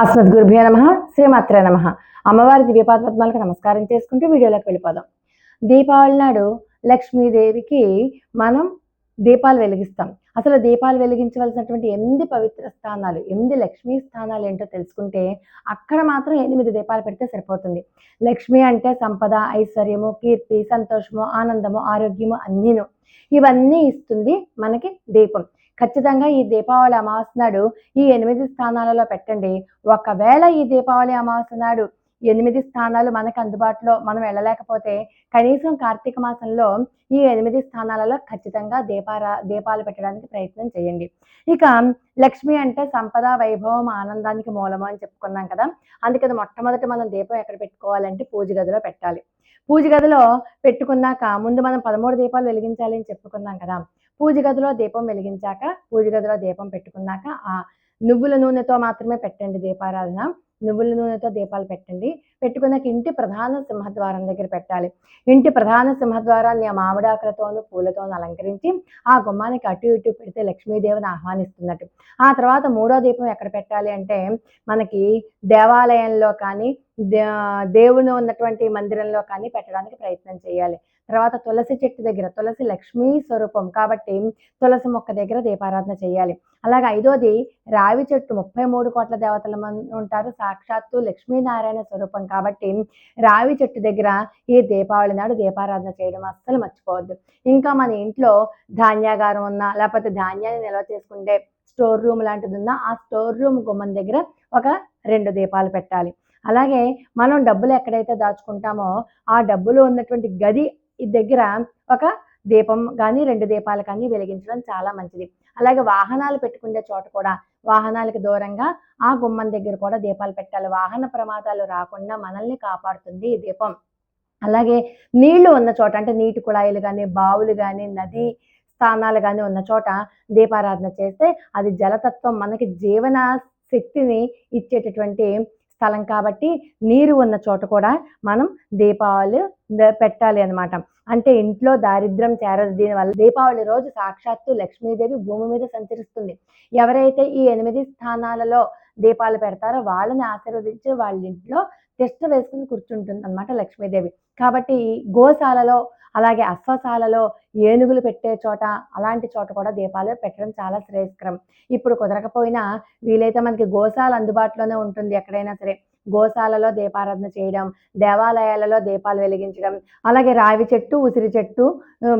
అస్మద్ గురుభ్యో నమ శ్రీమాత్రే నమ. అమ్మవారి దివ్యపాద పద్మాలకు నమస్కారం చేసుకుంటూ వీడియోలోకి వెళ్ళిపోదాం. దీపావళి నాడు లక్ష్మీదేవికి మనం దీపాలు వెలిగిస్తాం. అసలు దీపాలు వెలిగించవలసినటువంటి ఎనిమిది పవిత్ర స్థానాలు ఎనిమిది లక్ష్మీ స్థానాలు ఏంటో తెలుసుకుంటే అక్కడ మాత్రం ఎనిమిది దీపాలు పెడితే సరిపోతుంది. లక్ష్మి అంటే సంపద ఐశ్వర్యము కీర్తి సంతోషము ఆనందము ఆరోగ్యము అన్నీను. ఇవన్నీ ఇస్తుంది మనకి దీపం. ఖచ్చితంగా ఈ దీపావళి అమావాస్య నాడు ఈ ఎనిమిది స్థానాలలో పెట్టండి. ఒకవేళ ఈ దీపావళి అమావాస్య నాడు ఎనిమిది స్థానాలు మనకు అందుబాటులో మనం వెళ్ళలేకపోతే కనీసం కార్తీక మాసంలో ఈ ఎనిమిది స్థానాలలో ఖచ్చితంగా దీపారా దీపాలు పెట్టడానికి ప్రయత్నం చేయండి. ఇక లక్ష్మి అంటే సంపద వైభవం ఆనందానికి మూలము అని చెప్పుకున్నాం కదా. అందుకని మొట్టమొదటి మనం దీపం ఎక్కడ పెట్టుకోవాలంటే పూజ గదిలో పెట్టాలి. పూజ గదిలో పెట్టుకున్నాక ముందు మనం పదమూడు దీపాలు వెలిగించాలి అని చెప్పుకున్నాం కదా. పూజ గదిలో దీపం వెలిగించాక పూజ గదిలో దీపం పెట్టుకున్నాక ఆ నువ్వుల నూనెతో మాత్రమే పెట్టండి దీపారాధన. నువ్వుల నూనెతో దీపాలు పెట్టండి. పెట్టుకున్నాక ఇంటి ప్రధాన సింహద్వారం దగ్గర పెట్టాలి. ఇంటి ప్రధాన సింహద్వారాన్ని ఆ మామిడాకులతోనూ పూలతోనూ అలంకరించి ఆ గుమ్మానికి అటు ఇటు పెడితే లక్ష్మీదేవిని ఆహ్వానిస్తున్నట్టు. ఆ తర్వాత మూడో దీపం ఎక్కడ పెట్టాలి అంటే మనకి దేవాలయంలో కానీ దేవుని ఉన్నటువంటి మందిరంలో కానీ పెట్టడానికి ప్రయత్నం చేయాలి. తర్వాత తులసి చెట్టు దగ్గర తులసి లక్ష్మీ స్వరూపం కాబట్టి తులసి మొక్క దగ్గర దీపారాధన చేయాలి. అలాగే ఐదోది రావి చెట్టు ముప్పై మూడు కోట్ల దేవతల ఉంటారు. సాక్షాత్తు లక్ష్మీనారాయణ స్వరూపం కాబట్టి రావి చెట్టు దగ్గర ఈ దీపావళి నాడు దీపారాధన చేయడం అస్సలు మర్చిపోవద్దు. ఇంకా మన ఇంట్లో ధాన్యాగారం ఉన్నా లేకపోతే ధాన్యాన్ని నిల్వ చేసుకుంటే స్టోర్ రూమ్ లాంటిది ఉన్నా ఆ స్టోర్ రూమ్ గుమ్మం దగ్గర ఒక రెండు దీపాలు పెట్టాలి. అలాగే మనం డబ్బులు ఎక్కడైతే దాచుకుంటామో ఆ డబ్బులు ఉన్నటువంటి గది దగ్గర ఒక దీపం కానీ రెండు దీపాలు కానీ వెలిగించడం చాలా మంచిది. అలాగే వాహనాలు పెట్టుకునే చోట కూడా వాహనాలకు దూరంగా ఆ గుమ్మం దగ్గర కూడా దీపాలు పెట్టాలి. వాహన ప్రమాదాలు రాకుండా మనల్ని కాపాడుతుంది ఈ దీపం. అలాగే నీళ్ళు ఉన్న చోట అంటే నీటి కుళాయిలు కానీ బావులు కానీ నది స్థానాలు కానీ ఉన్న చోట దీపారాధన చేస్తే అది జలతత్వం మనకి జీవన శక్తిని ఇచ్చేటటువంటి స్థలం కాబట్టి నీరు ఉన్న చోట కూడా మనం దీపావళి పెట్టాలి అనమాట అంటే ఇంట్లో దారిద్ర్యం చేరదు. దీనివల్ల దీపావళి రోజు సాక్షాత్తు లక్ష్మీదేవి భూమి మీద సంచరిస్తుంది. ఎవరైతే ఈ ఎనిమిది స్థానాలలో దీపాలు పెడతారో వాళ్ళని ఆశీర్వదించి వాళ్ళ ఇంట్లో తిష్ట వేసుకుని కూర్చుంటుంది అనమాట లక్ష్మీదేవి. కాబట్టి గోశాలలో అలాగే అశ్వశాలలో ఏనుగులు పెట్టే చోట అలాంటి చోట కూడా దీపాలు పెట్టడం చాలా శ్రేయస్కరం. ఇప్పుడు కుదరకపోయినా వీలైతే మనకి గోశాల అందుబాటులోనే ఉంటుంది ఎక్కడైనా సరే. గోశాలలో దీపారాధన చేయడం దేవాలయాలలో దీపాలు వెలిగించడం అలాగే రావి చెట్టు ఉసిరి చెట్టు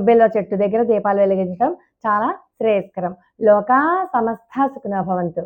బిల్ల చెట్టు దగ్గర దీపాలు వెలిగించడం చాలా శ్రేయస్కరం. లోకా సమస్త సుఖనభవంతు